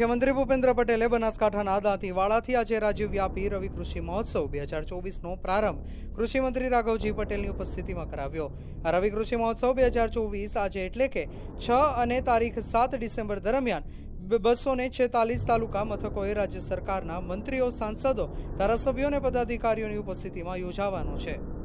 મુખ્યમંત્રી ભૂપેન્દ્ર પટેલે બનાસકાંઠાના દાંતીવાડાથી આજે રાજ્યવ્યાપી રવિ કૃષિ મહોત્સવ બે હજાર ચોવીસનો પ્રારંભ કૃષિમંત્રી રાઘવજી પટેલની ઉપસ્થિતિમાં કરાવ્યો. આ રવિ કૃષિ મહોત્સવ બે હજાર ચોવીસ આજે એટલે કે છ અને તારીખ સાત ડિસેમ્બર દરમિયાન બસો ને છેતાલીસ તાલુકા મથકોએ રાજ્ય સરકારના મંત્રીઓ, સાંસદો, ધારાસભ્યો અને પદાધિકારીઓની ઉપસ્થિતિમાં યોજાવાનો છે.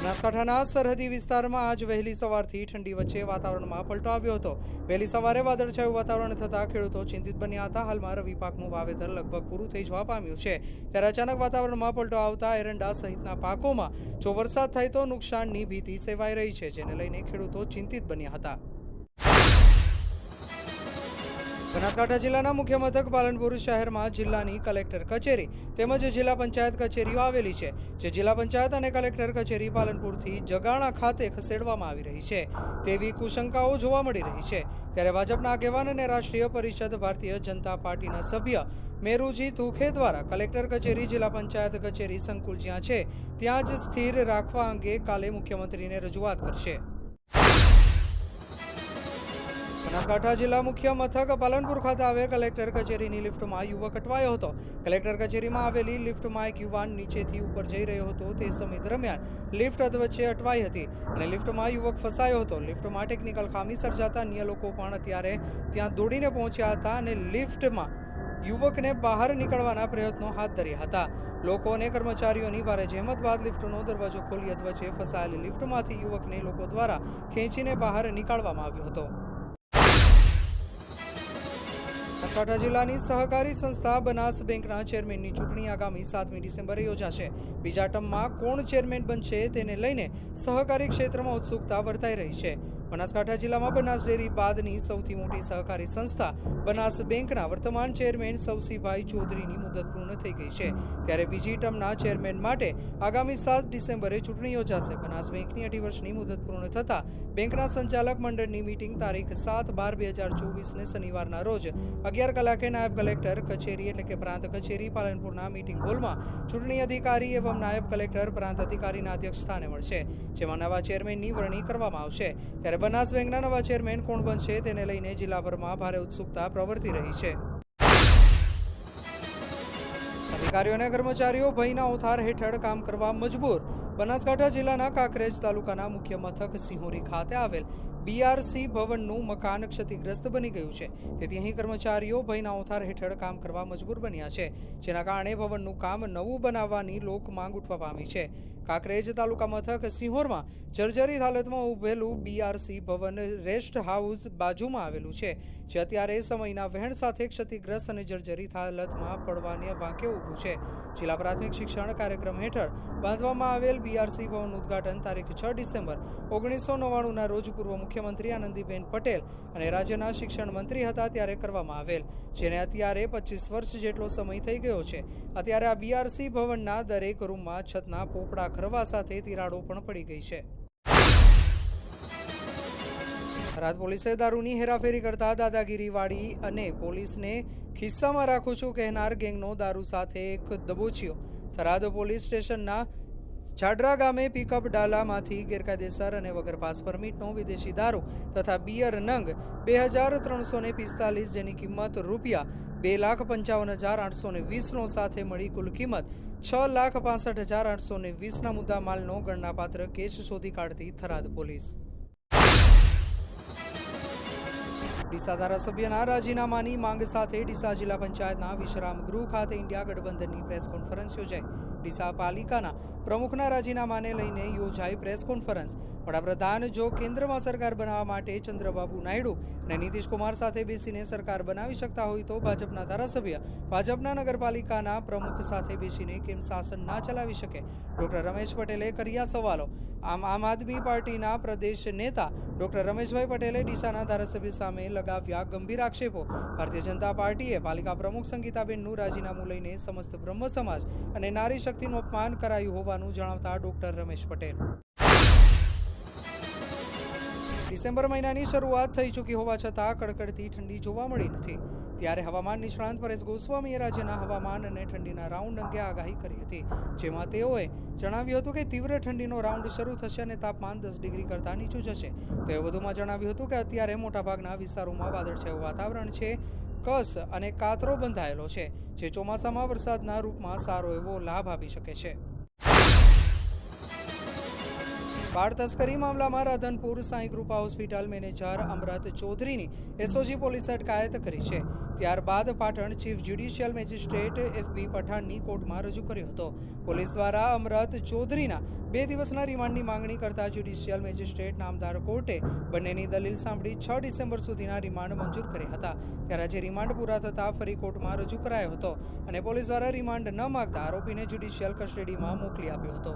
બનાસકાંઠાના સરહદી વિસ્તારમાં આજ વહેલી સવારથી ઠંડી વચ્ચે વાતાવરણમાં પલટો આવ્યો હતો. વહેલી સવારે વાદળછાયું વાતાવરણ થતાં ખેડૂતો ચિંતિત બન્યા હતા. હાલમાં રવિ પાકનું વાવેતર લગભગ પૂરું થઈ જવા પામ્યું છે. ત્યારે અચાનક વાતાવરણમાં પલટો આવતા એરંડા સહિતના પાકોમાં જો વરસાદ થાય તો નુકસાનની ભીતિ સેવાઈ રહી છે, જેને લઈને ખેડૂતો ચિંતિત બન્યા હતા. બનાસકાંઠા જિલ્લાના મુખ્ય મથક પાલનપુર શહેરમાં જિલ્લાની કલેક્ટર કચેરી તેમજ જિલ્લા પંચાયત કચેરીઓ આવેલી છે, જે જિલ્લા પંચાયત અને કલેક્ટર કચેરી પાલનપુરથી જગાણા ખાતે ખસેડવામાં આવી રહી છે. તેવી કુશંકાઓ જોવા મળી રહી છે. ત્યારે ભાજપના આગેવાન અને રાષ્ટ્રીય પરિષદ ભારતીય જનતા પાર્ટીના સભ્ય મેરુજી તુખે દ્વારા કલેક્ટર કચેરી, જિલ્લા પંચાયત કચેરી સંકુલ જ્યાં છે, ત્યાં જ સ્થિર રાખવા અંગે કાલે મુખ્યમંત્રીને રજૂઆત કરશે. બનાસકાંઠા જિલ્લા મુખ્ય મથક પાલનપુર ખાતે આવેલ કલેક્ટર કચેરીની લિફ્ટમાં યુવક અટવાયો હતો. કલેક્ટર કચેરીમાં આવેલી લિફ્ટમાં એક યુવાન નીચેથી ઉપર જઈ રહ્યો હતો. તે સમય દરમિયાન લિફ્ટ વચ્ચે અટવાઈ હતી અને લિફ્ટમાં યુવક ફસાયો હતો. લિફ્ટમાં ટેકનિકલ ખામી સર્જાતા અન્ય લોકો પણ અત્યારે ત્યાં દોડીને પહોંચ્યા હતા અને લિફ્ટમાં યુવકને બહાર નીકળવાના પ્રયત્નો હાથ ધર્યા હતા. લોકો અને કર્મચારીઓની ભારે જહેમત બાદ લિફ્ટનો દરવાજો ખોલી અધવચ્ચે ફસાયેલી લિફ્ટમાંથી યુવકને લોકો દ્વારા ખેંચીને બહાર નીકાળવામાં આવ્યો હતો. બનાસકાંઠા જિલ્લાની સહકારી સંસ્થા બનાસ બેંકના ચેરમેનની ચૂંટણી આગામી સાતમી ડિસેમ્બરે યોજાશે. બીજા ટર્મમાં કોણ ચેરમેન બનશે તેને લઈને સહકારી ક્ષેત્રમાં ઉત્સુકતા વર્તાઈ રહી છે. બનાસકાંઠા જિલ્લામાં બનાસ ડેરી બાદની સૌથી મોટી સહકારી સંસ્થા બનાસ બેંકના વર્તમાન ચેરમેન સૌસીભાઈ ચૌધરીની મુદત પૂર્ણ થઈ ગઈ છે. ત્યારે બીજી ટર્મના ચેરમેન માટે આગામી સાત ડિસેમ્બરે ચૂંટણી યોજાશે. બનાસ બેંકની અઢી વર્ષની મુદત પૂર્ણ થતાં બેંકના સંચાલક મંડળની મીટિંગ તારીખ સાત બાર બે હજાર ચોવીસને શનિવારના રોજ અગિયાર કલાકે નાયબ કલેક્ટર, કચેરી એટલે કે પ્રાંત કચેરી પાલનપુરના મીટિંગ હોલમાં ચૂંટણી અધિકારી એવં નાયબ કલેક્ટર, પ્રાંત અધિકારીના અધ્યક્ષ સ્થાને મળશે, જેમાં નવા ચેરમેનની વરણી કરવામાં આવશે. ત્યારે બનાસ બેંકના નવા ચેરમેન કોણ બનશે તેને લઈને જિલ્લાભરમાં ભારે ઉત્સુકતા પ્રવર્તી રહી છે. અધિકારીઓ અને કર્મચારીઓ ભયના ઓથાર હેઠળ કામ કરવા મજબૂર. બનાસકાંઠા જિલ્લાના કાંકરેજ તાલુકાના મુખ્ય મથક સિંહોરી ખાતે આવેલ બીઆરસી ભવનનું મકાન ક્ષતિગ્રસ્ત બની ગયું છે. તેથી અહીં કર્મચારીઓ ભયના ઓથાર હેઠળ કામ કરવા મજબૂર બન્યા છે, જેના કારણે ભવનનું કામ નવું બનાવવાની લોક માંગ ઉઠવા પામી છે. કાંકરેજ તાલુકા મથક સિંહોરમાં જર્જરિત હાલતમાં ઊભેલું બીઆરસી ભવન રેસ્ટ હાઉસ બાજુમાં આવેલું છે, જે અત્યારે સમયના વહેણ સાથે ક્ષતિગ્રસ્ત અને જર્જરિત હાલતમાં પડવાને વાંકે ઊભું છે. જિલ્લા પ્રાથમિક શિક્ષણ કાર્યક્રમ હેઠળ બાંધવામાં આવેલ બીઆરસી ભવનનું ઉદ્ઘાટન તારીખ છ ડિસેમ્બર ઓગણીસો નવ્વાણુંના રોજ પૂર્વ મુખ્યમંત્રી આનંદીબેન પટેલ અને રાજ્યના શિક્ષણ મંત્રી હતા ત્યારે કરવામાં આવેલ, જેને અત્યારે પચીસ વર્ષ જેટલો સમય થઈ ગયો છે. અત્યારે આ બીઆરસી ભવનના દરેક રૂમમાં છતના પોપડા ખરવા સાથે તિરાડો પણ પડી ગઈ છે. રાજ પોલીસે દારૂની હેરાફેરી કરતા દાદાગીરીવાળી અને પોલીસને ખિસ્સામાં રાખું છું કહેનાર ગેંગનો દારૂ સાથે એક દબોચ્યો. થરાદ પોલીસ સ્ટેશનના છાડરા ગામે પિકઅપ ડાલામાંથી ગેરકાયદેસર અને વગર પાસ પરમિટનો વિદેશી દારૂ તથા બિયર નંગ બે હજાર ત્રણસો ને પિસ્તાલીસ જેની કિંમત રૂપિયા બે લાખ પંચાવન હજાર આઠસો ને વીસનો સાથે મળી કુલ કિંમત છ લાખ પાસઠ હજાર આઠસો ને વીસના મુદ્દા માલનો ગણનાપાત્ર કેસ શોધી કાઢતી થરાદ પોલીસ. ડીસા ધારાસભ્યના રાજીનામાની માંગ સાથે ડીસા જિલ્લા પંચાયતના વિશ્રામ ગૃહ ખાતે ઇન્ડિયા ગઠબંધનની પ્રેસ કોન્ફરન્સ યોજાઈ. ડીસા પાલિકાના પ્રમુખના રાજીનામાને લઈને યોજાઈ પ્રેસ કોન્ફરન્સ. વડાપ્રધાન જો કેન્દ્રમાં સરકાર બનાવવા માટે ચંદ્રબાબુ નાયડુ અને નીતિશકુમાર સાથે બેસીને સરકાર બનાવી શકતા હોય તો ભાજપના ધારાસભ્ય ભાજપના નગરપાલિકાના પ્રમુખ સાથે બેસીને કેમ શાસન ના ચલાવી શકે? ડોક્ટર રમેશ પટેલે કર્યા સવાલો. આમ આમ આદમી પાર્ટીના પ્રદેશ નેતા ડોક્ટર રમેશભાઈ પટેલે ડીસાના ધારાસભ્ય સામે લગાવ્યા ગંભીર આક્ષેપો. ભારતીય જનતા પાર્ટીએ પાલિકા પ્રમુખ સંગીતાબેનનું રાજીનામું લઈને સમસ્ત બ્રહ્મ સમાજ અને નારી શક્તિનું અપમાન કરાયું હોવાનું જણાવતા ડોક્ટર રમેશ પટેલ. ડિસેમ્બર મહિનાની શરૂઆત થઈ ચૂકી હોવા છતાં કડકડતી ઠંડી જોવા મળી નથી. ત્યારે હવામાન નિષ્ણાંત પરેશ ગોસ્વામીએ રાજ્યના હવામાન અને ઠંડીના રાઉન્ડ અંગે આગાહી કરી હતી, જેમાં તેઓએ જણાવ્યું હતું કે તીવ્ર ઠંડીનો રાઉન્ડ શરૂ થશે અને તાપમાન દસ ડિગ્રી કરતાં નીચું જશે. તેઓ વધુમાં જણાવ્યું હતું કે અત્યારે મોટાભાગના વિસ્તારોમાં વાદળછાયું વાતાવરણ છે, કસ અને કાતરો બંધાયેલો છે, જે ચોમાસામાં વરસાદના રૂપમાં સારો એવો લાભ આપી શકે છે. બાળ તસ્કરી મામલામાં રાધનપુર સાંઈ કૃપા હોસ્પિટલ મેનેજર અમરત ચૌધરીની એસઓજી પોલીસે અટકાયત કરી છે. ત્યારબાદ Patan chief judicial magistrate FB પઠાણની કોર્ટમાં રજૂ કર્યો હતો. પોલીસ દ્વારા અમરત ચૌધરીના બે દિવસના રિમાન્ડની માંગણી કરતા જ્યુડિશિયલ મેજિસ્ટ્રેટ નામદાર કોર્ટે બંનેની દલીલ સાંભળી છ ડિસેમ્બર સુધીના રિમાન્ડ મંજૂર કર્યા હતા. ત્યારે આજે રિમાન્ડ પૂરા થતાં ફરી કોર્ટમાં રજૂ કરાયો હતો અને પોલીસ દ્વારા રિમાન્ડ ન માગતા આરોપીને જ્યુડિશિયલ કસ્ટડીમાં મોકલી આપ્યો હતો.